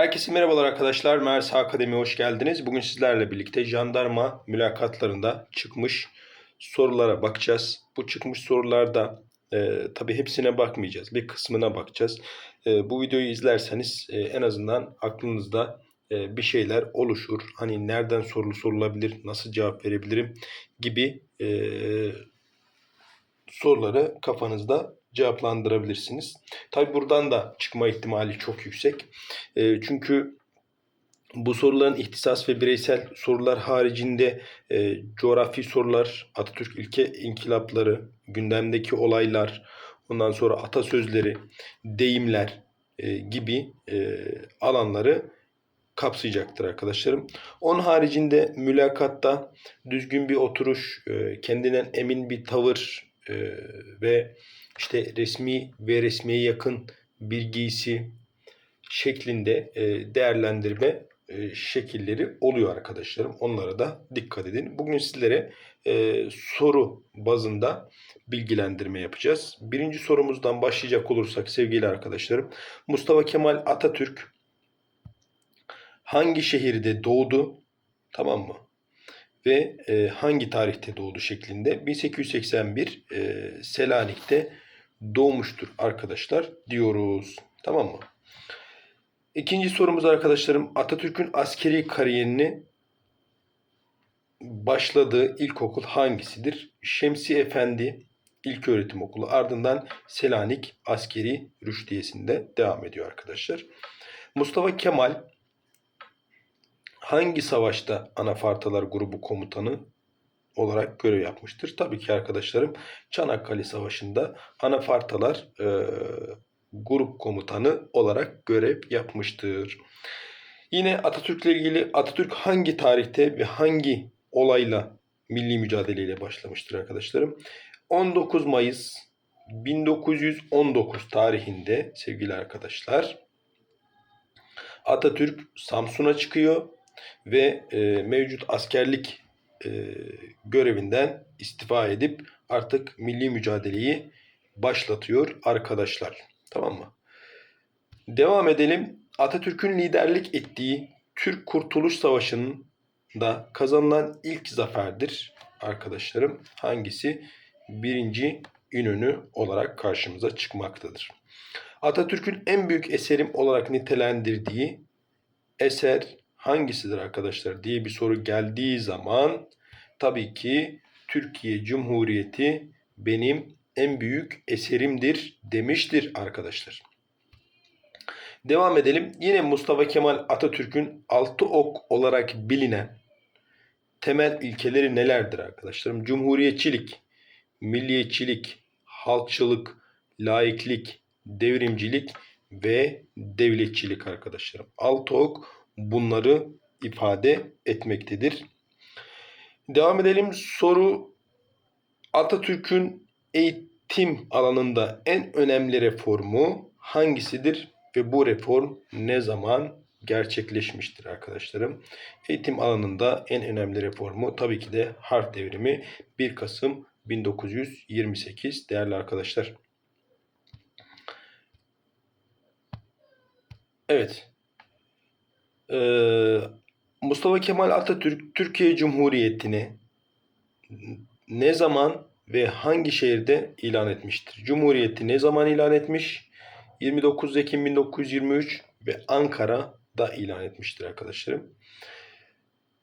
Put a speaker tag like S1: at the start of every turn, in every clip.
S1: Herkese merhabalar arkadaşlar. Mersa Akademi'ye hoş geldiniz. Bugün sizlerle birlikte jandarma mülakatlarında çıkmış sorulara bakacağız. Bu çıkmış sorularda e, tabii hepsine bakmayacağız. Bir kısmına bakacağız. E, bu videoyu izlerseniz e, en azından aklınızda e, bir şeyler oluşur. Hani nereden sorulu sorulabilir, nasıl cevap verebilirim gibi e, soruları kafanızda cevaplandırabilirsiniz. Tabi buradan da çıkma ihtimali çok yüksek. E, çünkü bu soruların ihtisas ve bireysel sorular haricinde e, coğrafi sorular, Atatürk ilke inkılapları, gündemdeki olaylar, ondan sonra atasözleri, deyimler e, gibi e, alanları kapsayacaktır arkadaşlarım. Onun haricinde mülakatta düzgün bir oturuş, e, kendinden emin bir tavır e, ve işte resmi ve resmiye yakın bir giysi şeklinde e, değerlendirme e, şekilleri oluyor arkadaşlarım. Onlara da dikkat edin. Bugün sizlere e, soru bazında bilgilendirme yapacağız. Birinci sorumuzdan başlayacak olursak sevgili arkadaşlarım. Mustafa Kemal Atatürk hangi şehirde doğdu? Tamam mı? Ve e, hangi tarihte doğdu şeklinde 1881 e, Selanik'te doğmuştur arkadaşlar diyoruz. Tamam mı? İkinci sorumuz arkadaşlarım Atatürk'ün askeri kariyerini başladığı ilkokul hangisidir? Şemsi Efendi İlköğretim Okulu ardından Selanik Askeri Rüştiyesi'nde devam ediyor arkadaşlar. Mustafa Kemal hangi savaşta Anafartalar Grubu Komutanı olarak görev yapmıştır? Tabii ki arkadaşlarım Çanakkale Savaşı'nda Anafartalar e, grup komutanı olarak görev yapmıştır. Yine Atatürk ile ilgili Atatürk hangi tarihte ve hangi olayla milli mücadeleyle başlamıştır arkadaşlarım? 19 Mayıs 1919 tarihinde sevgili arkadaşlar Atatürk Samsun'a çıkıyor ve e, mevcut askerlik e, görevinden istifa edip artık milli mücadeleyi başlatıyor arkadaşlar. Tamam mı? Devam edelim. Atatürk'ün liderlik ettiği Türk Kurtuluş Savaşı'nın da kazanılan ilk zaferdir arkadaşlarım. Hangisi? Birinci İnönü olarak karşımıza çıkmaktadır. Atatürk'ün en büyük eserim olarak nitelendirdiği eser hangisidir arkadaşlar diye bir soru geldiği zaman tabii ki Türkiye Cumhuriyeti benim en büyük eserimdir demiştir arkadaşlar. Devam edelim. Yine Mustafa Kemal Atatürk'ün altı ok olarak bilinen temel ilkeleri nelerdir arkadaşlarım? Cumhuriyetçilik, milliyetçilik, halkçılık, laiklik, devrimcilik ve devletçilik arkadaşlarım. Altı ok bunları ifade etmektedir. Devam edelim. Soru Atatürk'ün eğitim alanında en önemli reformu hangisidir ve bu reform ne zaman gerçekleşmiştir arkadaşlarım? Eğitim alanında en önemli reformu tabii ki de harf devrimi 1 Kasım 1928 değerli arkadaşlar. Evet. Ee, Mustafa Kemal Atatürk Türkiye Cumhuriyeti'ni ne zaman ve hangi şehirde ilan etmiştir? Cumhuriyeti ne zaman ilan etmiş? 29 Ekim 1923 ve Ankara'da ilan etmiştir arkadaşlarım.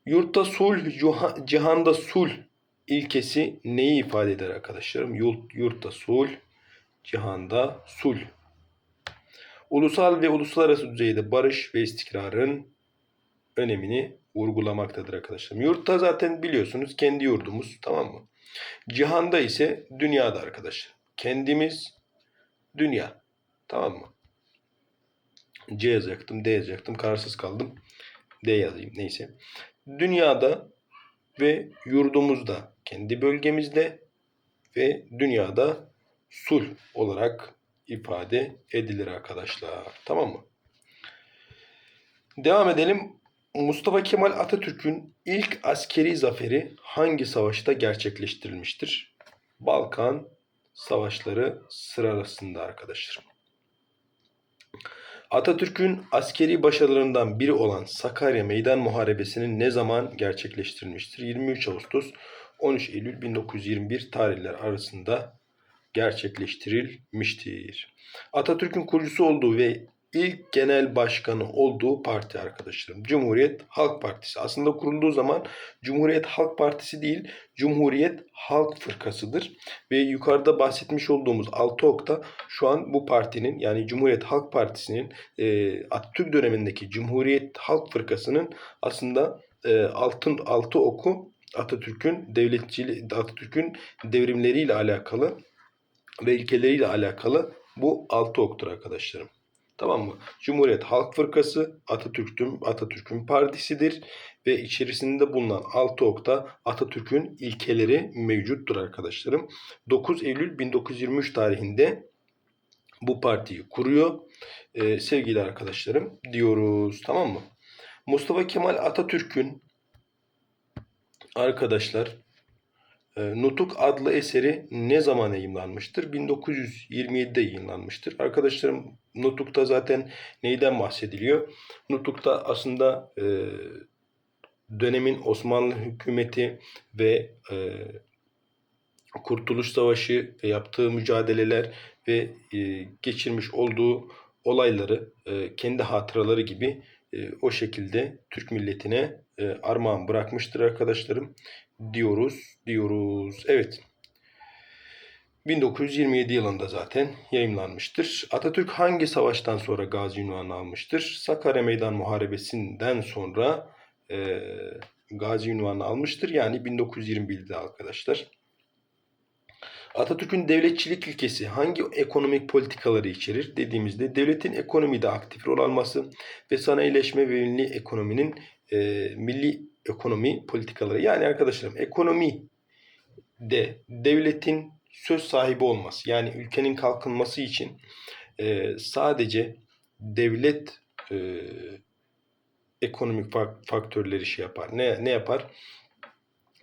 S1: Yurtta sulh, cihanda sulh ilkesi neyi ifade eder arkadaşlarım? Yurt, yurtta sulh, cihanda sulh. Ulusal ve uluslararası düzeyde barış ve istikrarın önemini vurgulamaktadır arkadaşlar. Yurtta zaten biliyorsunuz kendi yurdumuz tamam mı? Cihanda ise dünyada arkadaşlar. Kendimiz dünya. Tamam mı? C yazacaktım, D yazacaktım. Kararsız kaldım. D yazayım neyse. Dünyada ve yurdumuzda, kendi bölgemizde ve dünyada sulh olarak ifade edilir arkadaşlar. Tamam mı? Devam edelim. Mustafa Kemal Atatürk'ün ilk askeri zaferi hangi savaşta gerçekleştirilmiştir? Balkan Savaşları sırasında arkadaşlar. Atatürk'ün askeri başarılarından biri olan Sakarya Meydan Muharebesi'nin ne zaman gerçekleştirilmiştir? 23 Ağustos 13 Eylül 1921 tarihler arasında gerçekleştirilmiştir. Atatürk'ün kurucusu olduğu ve ilk genel başkanı olduğu parti arkadaşlarım. Cumhuriyet Halk Partisi. Aslında kurulduğu zaman Cumhuriyet Halk Partisi değil, Cumhuriyet Halk Fırkasıdır. Ve yukarıda bahsetmiş olduğumuz 6 okta şu an bu partinin yani Cumhuriyet Halk Partisi'nin e, Atatürk dönemindeki Cumhuriyet Halk Fırkası'nın aslında e, altın altı oku Atatürk'ün devletçiliği, Atatürk'ün devrimleriyle alakalı ve ilkeleriyle alakalı bu altı oktur arkadaşlarım. Tamam mı? Cumhuriyet Halk Fırkası Atatürk'ün Atatürk'ün partisidir ve içerisinde bulunan altı okta Atatürk'ün ilkeleri mevcuttur arkadaşlarım. 9 Eylül 1923 tarihinde bu partiyi kuruyor. Ee, sevgili arkadaşlarım diyoruz. Tamam mı? Mustafa Kemal Atatürk'ün arkadaşlar Nutuk adlı eseri ne zaman yayınlanmıştır? 1927'de yayınlanmıştır. Arkadaşlarım Nutuk'ta zaten neyden bahsediliyor? Nutuk'ta aslında e, dönemin Osmanlı hükümeti ve e, Kurtuluş Savaşı ve yaptığı mücadeleler ve e, geçirmiş olduğu olayları e, kendi hatıraları gibi e, o şekilde Türk milletine e, armağan bırakmıştır arkadaşlarım diyoruz diyoruz. Evet. 1927 yılında zaten yayımlanmıştır. Atatürk hangi savaştan sonra gazi ünvanını almıştır? Sakarya Meydan Muharebesi'nden sonra e, gazi ünvanını almıştır. Yani 1921'de arkadaşlar. Atatürk'ün devletçilik ilkesi hangi ekonomik politikaları içerir dediğimizde devletin ekonomide aktif rol alması ve sanayileşme ve milli ekonominin e, milli ekonomi politikaları. Yani arkadaşlarım ekonomi de devletin söz sahibi olması yani ülkenin kalkınması için e, sadece devlet e, ekonomik faktörleri şey yapar. Ne ne yapar?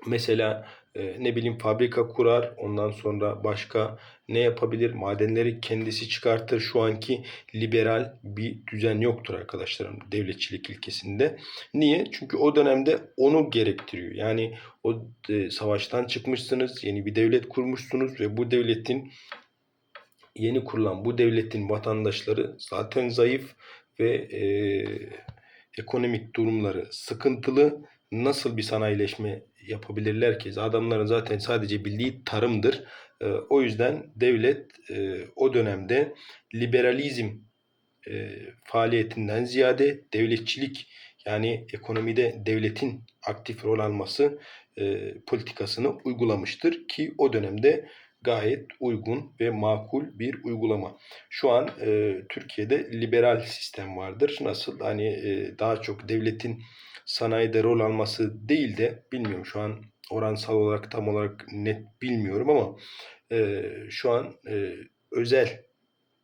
S1: Mesela e, ne bileyim fabrika kurar. Ondan sonra başka ne yapabilir? Madenleri kendisi çıkartır. Şu anki liberal bir düzen yoktur arkadaşlarım devletçilik ilkesinde. Niye? Çünkü o dönemde onu gerektiriyor. Yani o e, savaştan çıkmışsınız, yeni bir devlet kurmuşsunuz ve bu devletin yeni kurulan bu devletin vatandaşları zaten zayıf ve e, ekonomik durumları sıkıntılı nasıl bir sanayileşme yapabilirler ki? Adamların zaten sadece bildiği tarımdır. Ee, o yüzden devlet e, o dönemde liberalizm e, faaliyetinden ziyade devletçilik yani ekonomide devletin aktif rol alması e, politikasını uygulamıştır ki o dönemde gayet uygun ve makul bir uygulama. Şu an e, Türkiye'de liberal sistem vardır. Nasıl hani e, daha çok devletin sanayide rol alması değil de bilmiyorum şu an oransal olarak tam olarak net bilmiyorum ama e, şu an e, özel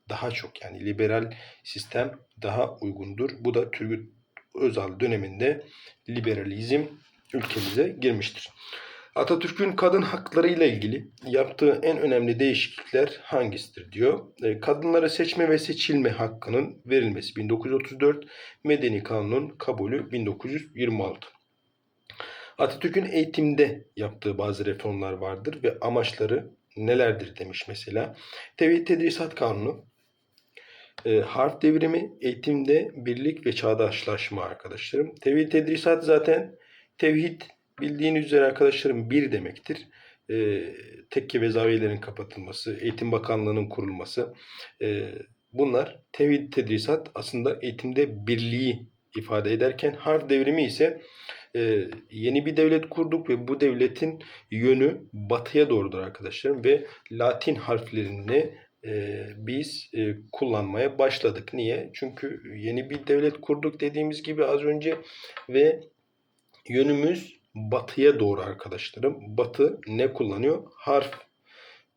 S1: daha çok yani liberal sistem daha uygundur. Bu da Turgut Özal döneminde liberalizm ülkemize girmiştir. Atatürk'ün kadın hakları ile ilgili yaptığı en önemli değişiklikler hangisidir diyor. E, kadınlara seçme ve seçilme hakkının verilmesi 1934, Medeni Kanun'un kabulü 1926. Atatürk'ün eğitimde yaptığı bazı reformlar vardır ve amaçları nelerdir demiş mesela. Tevhid Tedrisat Kanunu, e, harf devrimi, eğitimde birlik ve çağdaşlaşma arkadaşlarım. Tevhid Tedrisat zaten tevhid Bildiğiniz üzere arkadaşlarım bir demektir. E, tekke ve zaviyelerin kapatılması, Eğitim Bakanlığı'nın kurulması. E, bunlar tevhid tedrisat aslında eğitimde birliği ifade ederken harf devrimi ise e, yeni bir devlet kurduk ve bu devletin yönü batıya doğrudur arkadaşlarım ve Latin harflerini e, biz e, kullanmaya başladık. Niye? Çünkü yeni bir devlet kurduk dediğimiz gibi az önce ve yönümüz batıya doğru arkadaşlarım. Batı ne kullanıyor? Harf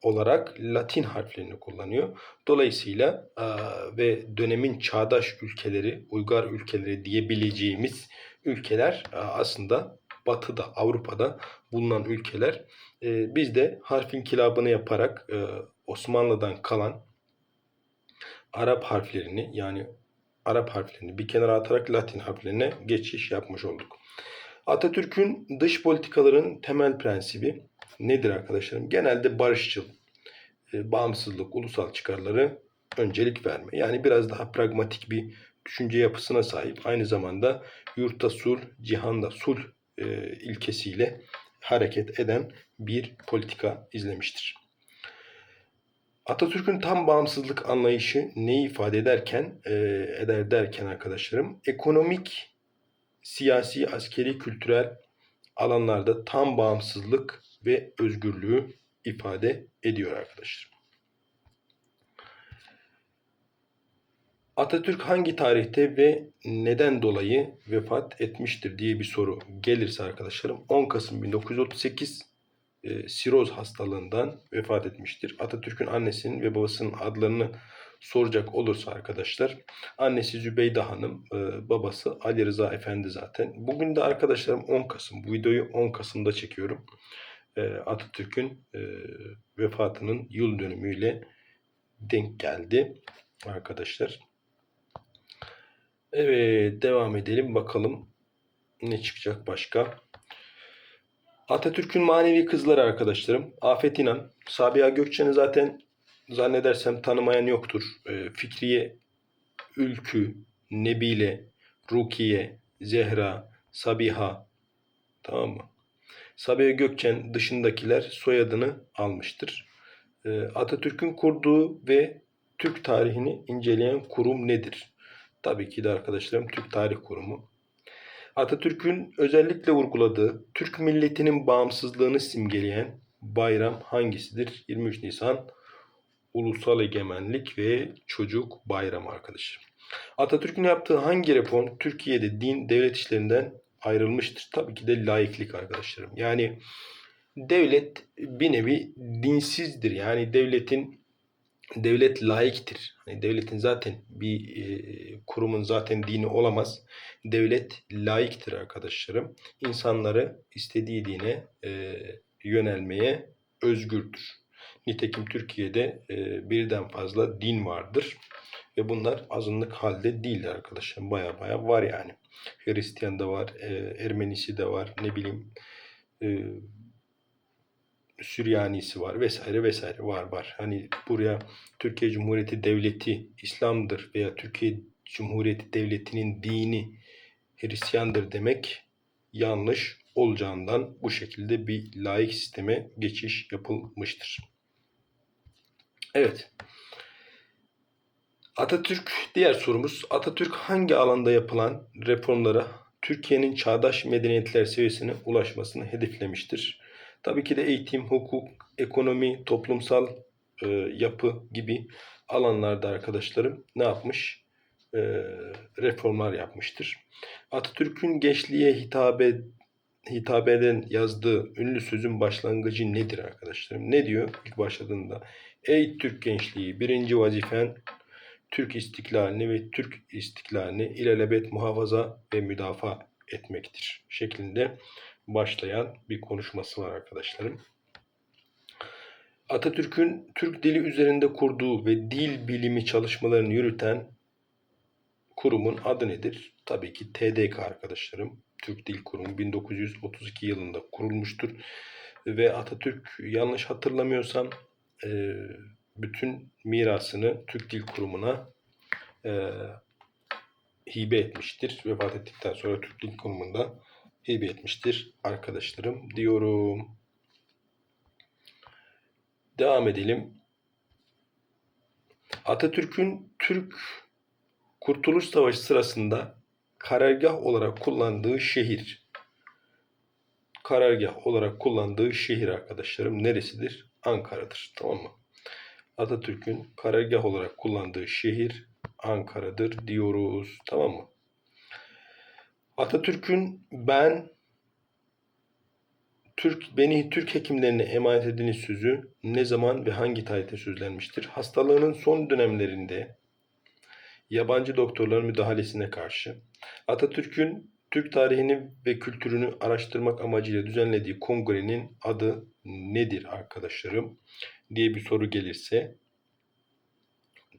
S1: olarak Latin harflerini kullanıyor. Dolayısıyla ve dönemin çağdaş ülkeleri, uygar ülkeleri diyebileceğimiz ülkeler aslında Batı'da, Avrupa'da bulunan ülkeler. Biz de harf inkılabını yaparak Osmanlı'dan kalan Arap harflerini yani Arap harflerini bir kenara atarak Latin harflerine geçiş yapmış olduk. Atatürk'ün dış politikaların temel prensibi nedir arkadaşlarım? Genelde barışçıl, e, bağımsızlık, ulusal çıkarları öncelik verme. Yani biraz daha pragmatik bir düşünce yapısına sahip. Aynı zamanda yurtta sulh, cihanda sulh e, ilkesiyle hareket eden bir politika izlemiştir. Atatürk'ün tam bağımsızlık anlayışı neyi ifade ederken e, eder derken arkadaşlarım ekonomik, siyasi, askeri, kültürel alanlarda tam bağımsızlık ve özgürlüğü ifade ediyor arkadaşlar. Atatürk hangi tarihte ve neden dolayı vefat etmiştir diye bir soru gelirse arkadaşlarım 10 Kasım 1938 e, siroz hastalığından vefat etmiştir. Atatürk'ün annesinin ve babasının adlarını soracak olursa arkadaşlar annesi Zübeyde Hanım, e, babası Ali Rıza Efendi zaten. Bugün de arkadaşlarım 10 Kasım. Bu videoyu 10 Kasım'da çekiyorum. E, Atatürk'ün e, vefatının yıl dönümüyle denk geldi arkadaşlar. Evet devam edelim bakalım ne çıkacak başka. Atatürk'ün manevi kızları arkadaşlarım. Afet İnan, Sabiha Gökçen'i zaten zannedersem tanımayan yoktur. Ee, Fikriye, Ülkü, Nebile, Rukiye, Zehra, Sabiha tamam mı? Sabiha Gökçen dışındakiler soyadını almıştır. Ee, Atatürk'ün kurduğu ve Türk tarihini inceleyen kurum nedir? Tabii ki de arkadaşlarım Türk Tarih Kurumu. Atatürk'ün özellikle vurguladığı Türk milletinin bağımsızlığını simgeleyen bayram hangisidir? 23 Nisan Ulusal Egemenlik ve Çocuk Bayramı arkadaşlar. Atatürk'ün yaptığı hangi reform Türkiye'de din devlet işlerinden ayrılmıştır? Tabii ki de laiklik arkadaşlarım. Yani devlet bir nevi dinsizdir. Yani devletin devlet laiktir. Hani devletin zaten bir e, kurumun zaten dini olamaz. Devlet laiktir arkadaşlarım. İnsanları istediği dine e, yönelmeye özgürdür. Nitekim Türkiye'de e, birden fazla din vardır. Ve bunlar azınlık halde değil arkadaşlar. Baya baya var yani. Hristiyan da var, e, Ermenisi de var, ne bileyim e, Süryanisi var vesaire vesaire var var. Hani buraya Türkiye Cumhuriyeti Devleti İslam'dır veya Türkiye Cumhuriyeti Devleti'nin dini Hristiyandır demek yanlış olacağından bu şekilde bir laik sisteme geçiş yapılmıştır. Evet. Atatürk diğer sorumuz Atatürk hangi alanda yapılan reformlara Türkiye'nin çağdaş medeniyetler seviyesine ulaşmasını hedeflemiştir? Tabii ki de eğitim, hukuk, ekonomi, toplumsal e, yapı gibi alanlarda arkadaşlarım ne yapmış? E, reformlar yapmıştır. Atatürk'ün gençliğe hitabe hitap eden yazdığı ünlü sözün başlangıcı nedir arkadaşlarım? Ne diyor ilk başladığında? Ey Türk gençliği birinci vazifen Türk istiklalini ve Türk istiklalini ilelebet muhafaza ve müdafaa etmektir şeklinde başlayan bir konuşması var arkadaşlarım. Atatürk'ün Türk dili üzerinde kurduğu ve dil bilimi çalışmalarını yürüten kurumun adı nedir? Tabii ki TDK arkadaşlarım. Türk Dil Kurumu 1932 yılında kurulmuştur. Ve Atatürk yanlış hatırlamıyorsam e, bütün mirasını Türk Dil Kurumu'na e, hibe etmiştir. Vefat ettikten sonra Türk Dil Kurumu'nda hibe etmiştir arkadaşlarım diyorum. Devam edelim. Atatürk'ün Türk Kurtuluş Savaşı sırasında karargah olarak kullandığı şehir. Karargah olarak kullandığı şehir arkadaşlarım neresidir? Ankara'dır. Tamam mı? Atatürk'ün karargah olarak kullandığı şehir Ankara'dır diyoruz. Tamam mı? Atatürk'ün ben Türk beni Türk hekimlerine emanet ediniz sözü ne zaman ve hangi tarihte sözlenmiştir? Hastalığının son dönemlerinde yabancı doktorların müdahalesine karşı Atatürk'ün Türk tarihini ve kültürünü araştırmak amacıyla düzenlediği kongrenin adı nedir arkadaşlarım diye bir soru gelirse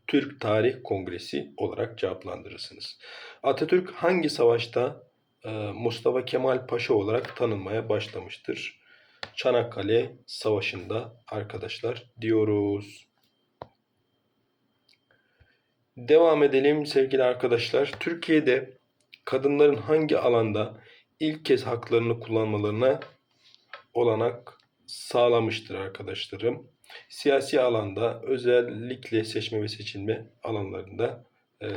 S1: Türk Tarih Kongresi olarak cevaplandırırsınız. Atatürk hangi savaşta e, Mustafa Kemal Paşa olarak tanınmaya başlamıştır? Çanakkale Savaşı'nda arkadaşlar diyoruz. Devam edelim sevgili arkadaşlar. Türkiye'de kadınların hangi alanda ilk kez haklarını kullanmalarına olanak sağlamıştır arkadaşlarım. Siyasi alanda özellikle seçme ve seçilme alanlarında e,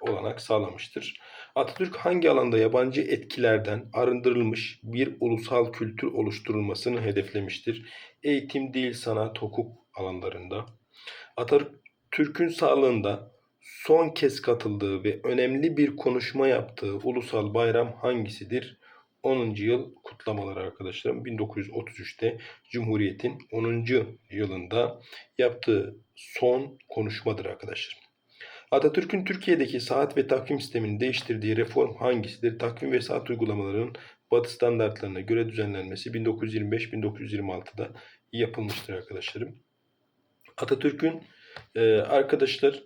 S1: olanak sağlamıştır. Atatürk hangi alanda yabancı etkilerden arındırılmış bir ulusal kültür oluşturulmasını hedeflemiştir? Eğitim, dil, sanat, hukuk alanlarında. Atatürk'ün sağlığında son kez katıldığı ve önemli bir konuşma yaptığı ulusal bayram hangisidir? 10. yıl kutlamaları arkadaşlarım 1933'te Cumhuriyet'in 10. yılında yaptığı son konuşmadır arkadaşlar. Atatürk'ün Türkiye'deki saat ve takvim sistemini değiştirdiği reform hangisidir? Takvim ve saat uygulamalarının Batı standartlarına göre düzenlenmesi 1925-1926'da yapılmıştır arkadaşlarım. Atatürk'ün e, arkadaşlar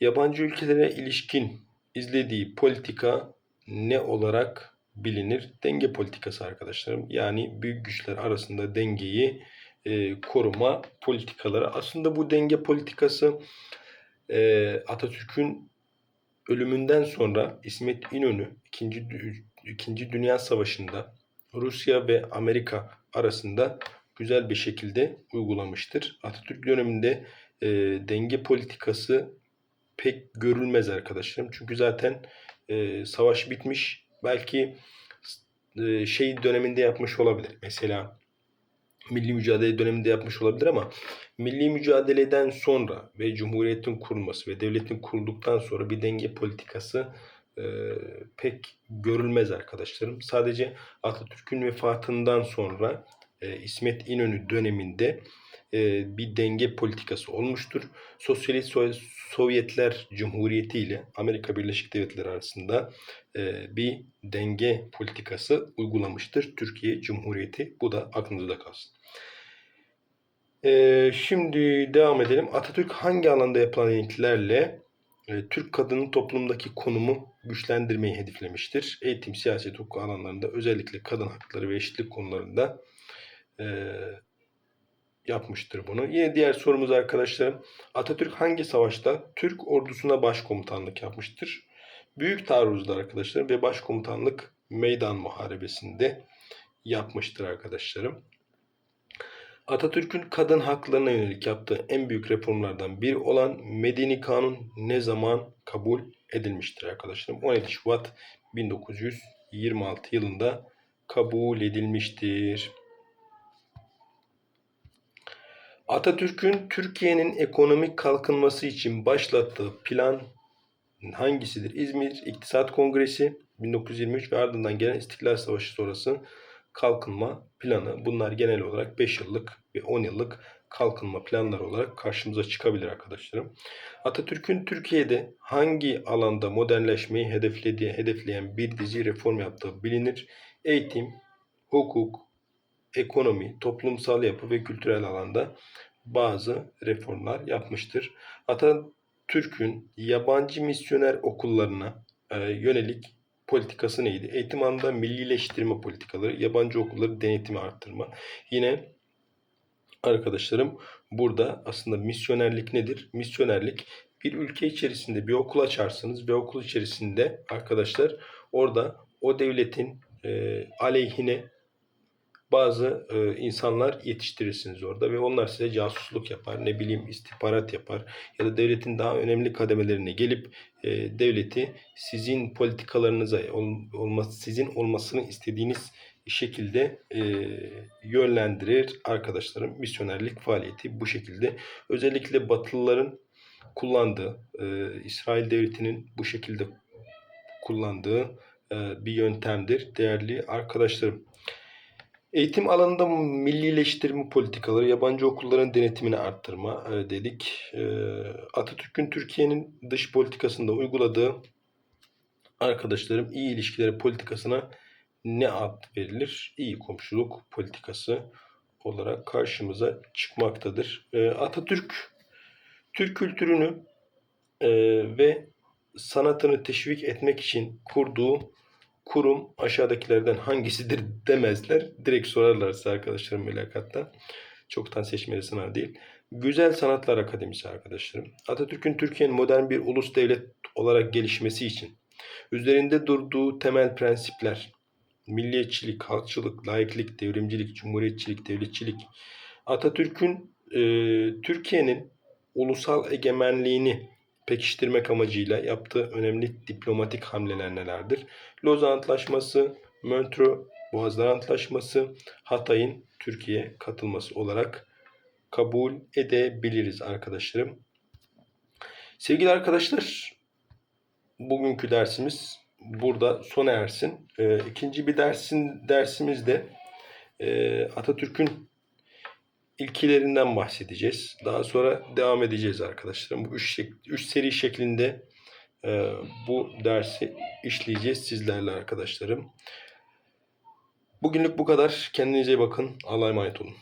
S1: yabancı ülkelere ilişkin izlediği politika ne olarak bilinir? Denge politikası arkadaşlarım. Yani büyük güçler arasında dengeyi e, koruma politikaları. Aslında bu denge politikası e, Atatürk'ün ölümünden sonra İsmet İnönü 2. 2. Dünya Savaşı'nda Rusya ve Amerika arasında güzel bir şekilde uygulamıştır. Atatürk döneminde e, denge politikası pek görülmez arkadaşlarım. Çünkü zaten e, savaş bitmiş. Belki e, şey döneminde yapmış olabilir. Mesela milli mücadele döneminde yapmış olabilir ama milli mücadeleden sonra ve cumhuriyetin kurulması ve devletin kurulduktan sonra bir denge politikası e, pek görülmez arkadaşlarım. Sadece Atatürk'ün vefatından sonra e, İsmet İnönü döneminde e, bir denge politikası olmuştur. Sosyalist Sovyetler Cumhuriyeti ile Amerika Birleşik Devletleri arasında e, bir denge politikası uygulamıştır Türkiye Cumhuriyeti. Bu da aklınızda kalsın. E, şimdi devam edelim. Atatürk hangi alanda yapılan yeniliklerle Türk kadının toplumdaki konumu güçlendirmeyi hedeflemiştir? Eğitim, siyaset, hukuk alanlarında özellikle kadın hakları ve eşitlik konularında yapmıştır bunu. Yine diğer sorumuz arkadaşlarım. Atatürk hangi savaşta Türk ordusuna başkomutanlık yapmıştır? Büyük taarruzda arkadaşlarım ve başkomutanlık meydan muharebesinde yapmıştır arkadaşlarım. Atatürk'ün kadın haklarına yönelik yaptığı en büyük reformlardan biri olan Medeni Kanun ne zaman kabul edilmiştir arkadaşlarım? 17 Şubat 1926 yılında kabul edilmiştir. Atatürk'ün Türkiye'nin ekonomik kalkınması için başlattığı plan hangisidir? İzmir İktisat Kongresi 1923 ve ardından gelen İstiklal Savaşı sonrası kalkınma planı. Bunlar genel olarak 5 yıllık ve 10 yıllık kalkınma planları olarak karşımıza çıkabilir arkadaşlarım. Atatürk'ün Türkiye'de hangi alanda modernleşmeyi hedeflediği, hedefleyen bir dizi reform yaptığı bilinir. Eğitim, hukuk, ekonomi, toplumsal yapı ve kültürel alanda bazı reformlar yapmıştır. Atatürk'ün yabancı misyoner okullarına e, yönelik politikası neydi? Eğitim alanında millileştirme politikaları, yabancı okulları denetimi arttırma. Yine arkadaşlarım burada aslında misyonerlik nedir? Misyonerlik bir ülke içerisinde bir okul açarsınız ve okul içerisinde arkadaşlar orada o devletin e, aleyhine bazı e, insanlar yetiştirirsiniz orada ve onlar size casusluk yapar, ne bileyim istihbarat yapar ya da devletin daha önemli kademelerine gelip e, devleti sizin politikalarınıza ol, olması, sizin olmasını istediğiniz şekilde e, yönlendirir arkadaşlarım. Misyonerlik faaliyeti bu şekilde. Özellikle Batılıların kullandığı, e, İsrail devletinin bu şekilde kullandığı e, bir yöntemdir değerli arkadaşlarım. Eğitim alanında millileştirme politikaları, yabancı okulların denetimini arttırma e, dedik. E, Atatürk'ün Türkiye'nin dış politikasında uyguladığı arkadaşlarım iyi ilişkileri politikasına ne ad verilir? İyi komşuluk politikası olarak karşımıza çıkmaktadır. E, Atatürk Türk kültürünü ve sanatını teşvik etmek için kurduğu kurum aşağıdakilerden hangisidir demezler. Direkt sorarlarsa arkadaşlarım mülakatta. Çoktan seçmeli sınav değil. Güzel Sanatlar Akademisi arkadaşlarım. Atatürk'ün Türkiye'nin modern bir ulus devlet olarak gelişmesi için üzerinde durduğu temel prensipler, milliyetçilik, halkçılık, laiklik, devrimcilik, cumhuriyetçilik, devletçilik, Atatürk'ün e, Türkiye'nin ulusal egemenliğini pekiştirmek amacıyla yaptığı önemli diplomatik hamleler nelerdir? Lozan Antlaşması, Montreux Boğazlar Antlaşması, Hatay'ın Türkiye'ye katılması olarak kabul edebiliriz arkadaşlarım. Sevgili arkadaşlar, bugünkü dersimiz burada sona ersin. Ee, ikinci bir dersin dersimizde e, Atatürk'ün ilkelerinden bahsedeceğiz. Daha sonra devam edeceğiz arkadaşlarım. Bu üç, şek- üç seri şeklinde e, bu dersi işleyeceğiz sizlerle arkadaşlarım. Bugünlük bu kadar. Kendinize iyi bakın. Allah'a emanet olun.